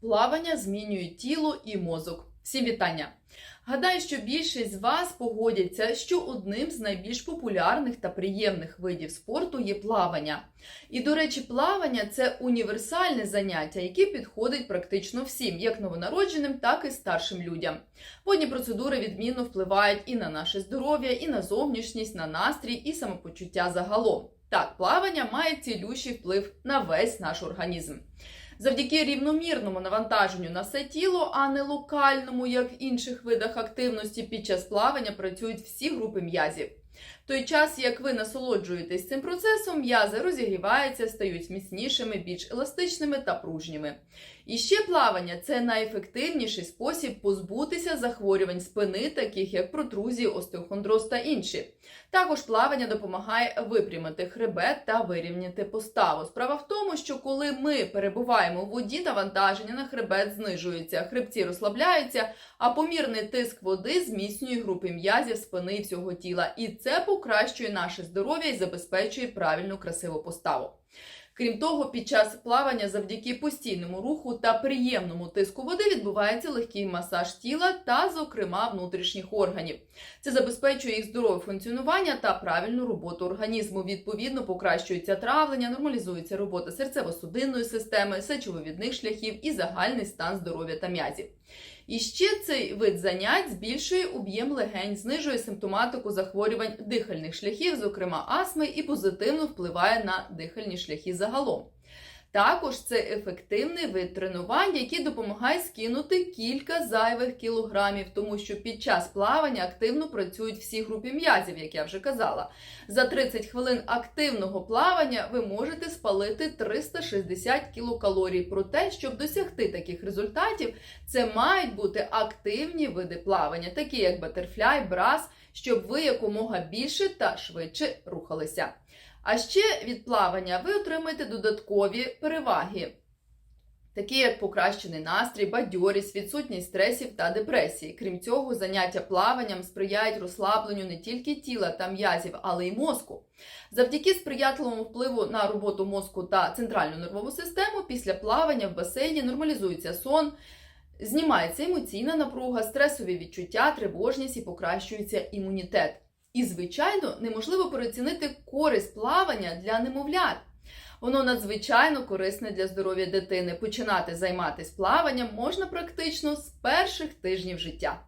Плавання змінює тіло і мозок. Всім вітання! Гадаю, що більшість з вас погодяться, що одним з найбільш популярних та приємних видів спорту є плавання. І, до речі, плавання це універсальне заняття, яке підходить практично всім, як новонародженим, так і старшим людям. Водні процедури відмінно впливають і на наше здоров'я, і на зовнішність, на настрій, і самопочуття загалом. Так, плавання має цілющий вплив на весь наш організм. Завдяки рівномірному навантаженню на все тіло, а не локальному, як в інших видах активності, під час плавання працюють всі групи м'язів. В той час, як ви насолоджуєтесь цим процесом, м'язи розігріваються, стають міцнішими, більш еластичними та пружніми. І ще плавання це найефективніший спосіб позбутися захворювань спини, таких як протрузії, остеохондроз та інші. Також плавання допомагає випрямити хребет та вирівняти поставу. Справа в тому, що коли ми перебуваємо у воді, навантаження на хребет знижується, хребці розслабляються, а помірний тиск води зміцнює групи м'язів спини і всього тіла. І це покращує наше здоров'я і забезпечує правильну красиву поставу. Крім того, під час плавання завдяки постійному руху та приємному тиску води відбувається легкий масаж тіла та, зокрема, внутрішніх органів. Це забезпечує їх здорове функціонування та правильну роботу організму. Відповідно, покращується травлення, нормалізується робота серцево-судинної системи, сечовивідних шляхів і загальний стан здоров'я та м'язів. І ще цей вид занять збільшує об'єм легень, знижує симптоматику захворювань дихальних шляхів, зокрема астми, і позитивно впливає на дихальні шляхи загалом. Також це ефективний вид тренувань, який допомагає скинути кілька зайвих кілограмів, тому що під час плавання активно працюють всі групи м'язів, як я вже казала. За 30 хвилин активного плавання ви можете спалити 360 кілокалорій. Проте, щоб досягти таких результатів, це мають бути активні види плавання, такі як батерфляй, брас, щоб ви якомога більше та швидше рухалися. А ще від плавання ви отримаєте додаткові переваги, такі як покращений настрій, бадьорість, відсутність стресів та депресії. Крім цього, заняття плаванням сприяють розслабленню не тільки тіла та м'язів, але й мозку. Завдяки сприятливому впливу на роботу мозку та центральну нервову систему, після плавання в басейні нормалізується сон. Знімається емоційна напруга, стресові відчуття, тривожність і покращується імунітет. І, звичайно, неможливо переоцінити користь плавання для немовлят. Воно надзвичайно корисне для здоров'я дитини. Починати займатися плаванням можна практично з перших тижнів життя.